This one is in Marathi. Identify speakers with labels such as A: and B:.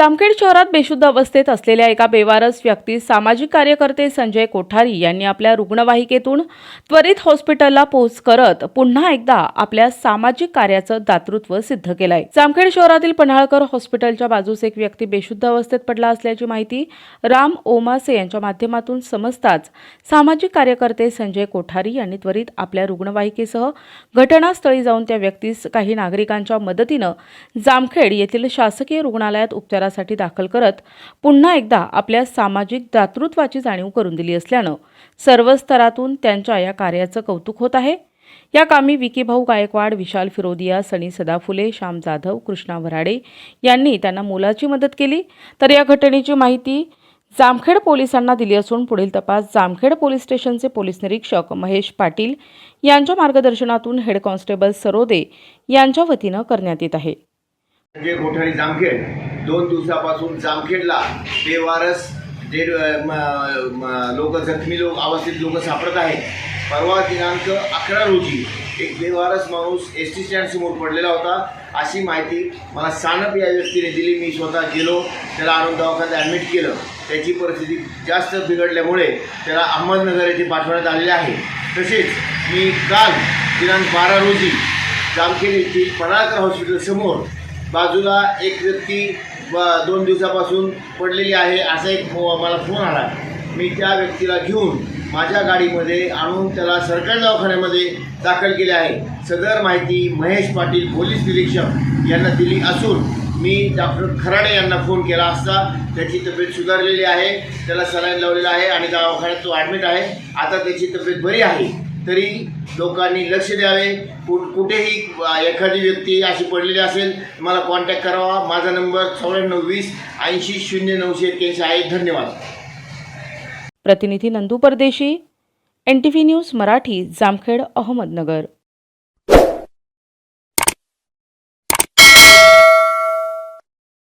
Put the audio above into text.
A: जामखेड शहरात बेशुद्ध अवस्थेत असलेल्या एका बेवारस व्यक्तीस सामाजिक कार्यकर्ते संजय कोठारी यांनी आपल्या रुग्णवाहिकेतून त्वरित हॉस्पिटलला पोहोच करत पुन्हा एकदा आपल्या सामाजिक कार्याचं दातृत्व सिद्ध केलंय. जामखेड शहरातील पन्हाळकर हॉस्पिटलच्या बाजूस एक व्यक्ती बेशुद्ध अवस्थेत पडला असल्याची माहिती राम ओमासे यांच्या माध्यमातून समजताच सामाजिक कार्यकर्ते संजय कोठारी यांनी त्वरित आपल्या रुग्णवाहिकेसह घटनास्थळी जाऊन त्या व्यक्तीस काही नागरिकांच्या मदतीनं जामखेड येथील शासकीय रुग्णालयात उपचारासाठी दाखल करत पुन्हा एकदा आपल्या सामाजिक दातृत्वाची जाणीव करून दिली असल्यानं सर्व स्तरातून त्यांच्या या कार्याचं कौतुक होत आहे. या कामी विकीभाऊ गायकवाड विशाल फिरोदिया सनी सदाफुले श्याम जाधव कृष्णा वराडे यांनी त्यांना मोलाची मदत केली. तर या घटनेची माहिती जामखेड पोलिसांना दिली असून पुढील तपास जामखेड पोलीस स्टेशनचे पोलीस निरीक्षक महेश पाटील यांच्या मार्गदर्शनातून हेड कॉन्स्टेबल सरोदे यांच्या वतीनं करण्यात येत आहे.
B: जामखेड दोन दिवसापासून जामखेडला बेवारस जे लोक जखमी लोक अवस्थित लोक सापडत आहेत. परवा दिनांक अकरा रोजी एक बेवारस माणूस एस टी स्टँडसमोर पडलेला होता. अशी माहिती मला सानप या व्यक्तीने दिली. मी स्वतः गेलो त्याला आणून दवाखान्यात ॲडमिट केलं. त्याची परिस्थिती जास्त बिघडल्यामुळे त्याला अहमदनगर येथे पाठवण्यात आलेले आहे. तसेच मी काल दिनांक बारा रोजी जामखेड येथील पणाळकर हॉस्पिटलसमोर बाजूला एक व्यक्ती ब- दोन दिवसापासून पडलेली आहे असा एक मला फोन आला. मी त्या व्यक्तीला घेऊन माझ्या गाडीमध्ये आणून त्याला सरकारी दवाखान्यामध्ये दाखल केले आहे. सदर माहिती महेश पाटील पोलीस निरीक्षक यांना दिली असून मी डॉक्टर खराडे यांना फोन केला असता. त्याची तब्येत सुधारलेली आहे त्याला सलाईन लावलेला आहे आणि दवाखान्यात तो ॲडमिट आहे. आता त्याची तब्येत बरी आहे तरी लोकांनी लक्ष द्यावे. कु कुठेही एखादी व्यक्ती अशी पडलेली असेल मला कॉन्टॅक्ट करावा. माझा नंबर चौऱ्याण्णव वीस ऐंशी शून्य नऊशे एक्क्याऐंशी आहे. धन्यवाद.
A: प्रतिनिधी Nandu Pardeshi N T V news Marathi Jamkhed Ahmednagar.